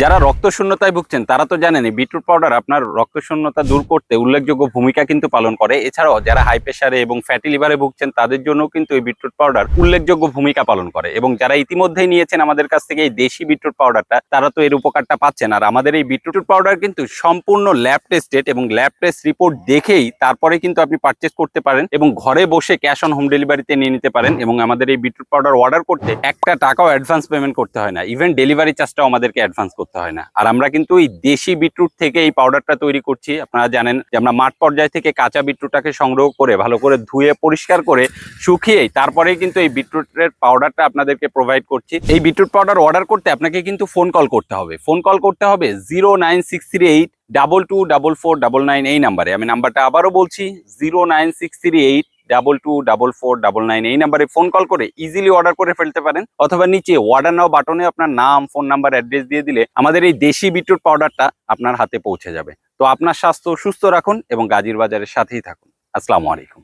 যারা রক্ত শূন্যতায় ভুগছেন, তারা তো জানেন বিটরুট পাউডার আপনার রক্ত শূন্যতা দূর করতে উল্লেখযোগ্য ভূমিকা কিন্তু পালন করে। এছাড়াও যারা হাই প্রেসারে এবং ফ্যাটি লিভারে ভুগছেন, তাদের জন্য কিন্তু এই বিটরুট পাউডার উল্লেখযোগ্য ভূমিকা পালন করে। এবং যারা ইতিমধ্যেই নিয়েছেন আমাদের কাছ থেকে এই দেশি বিটরুট পাউডারটা, তারা তো এর উপকারটা পাচ্ছেন। আর আমাদের এই বিটরুট পাউডার কিন্তু সম্পূর্ণ ল্যাব টেস্টেড এবং ল্যাব টেস্ট রিপোর্ট দেখেই তারপরে কিন্তু আপনি পারচেস করতে পারেন এবং ঘরে বসে ক্যাশ অন হোম ডেলিভারিতে নিয়ে নিতে পারেন এবং আমাদের এই বিটরুট পাউডার অর্ডার করতে একটা টাকাও অ্যাডভান্স পেমেন্ট করতে হয় না। ইভেন ডেলিভারি চার্জটাও আমাদেরকে অ্যাডভান্স হয় না। আর আমরা কিন্তু এই দেশি বিটরুট থেকে এই পাউডারটা তৈরি করছি। আপনারা জানেন যে আমরা মাঠ পর্যায় থেকে কাঁচা বিটরুটটাকে সংগ্রহ করে, ভালো করে ধুয়ে পরিষ্কার করে শুকিয়েই তারপরে কিন্তু এই বিটরুটের পাউডারটা আপনাদেরকে প্রোভাইড করছি। এই বিটরুট পাউডার অর্ডার করতে আপনাকে কিন্তু ফোন কল করতে হবে। ফোন কল করতে হবে zero nine six three eight double two double four double nine এই নাম্বারে আমি নাম্বারটা আবারও বলছি zero nine six three eight double two double four double nine এই নাম্বারে ফোন কল করে ইজিলি অর্ডার করে ফেলতে পারেন। অথবা নিচে অর্ডার নাও বাটনে আপনার নাম ফোন নাম্বার অ্যাড্রেস দিয়ে দিলে আমাদের এই দেশি বিটরুট পাউডারটা আপনার হাতে পৌঁছে যাবে। তো আপনার স্বাস্থ্য সুস্থ রাখুন এবং গাজীর বাজারের সাথেই থাকুন। আসসালামু আলাইকুম।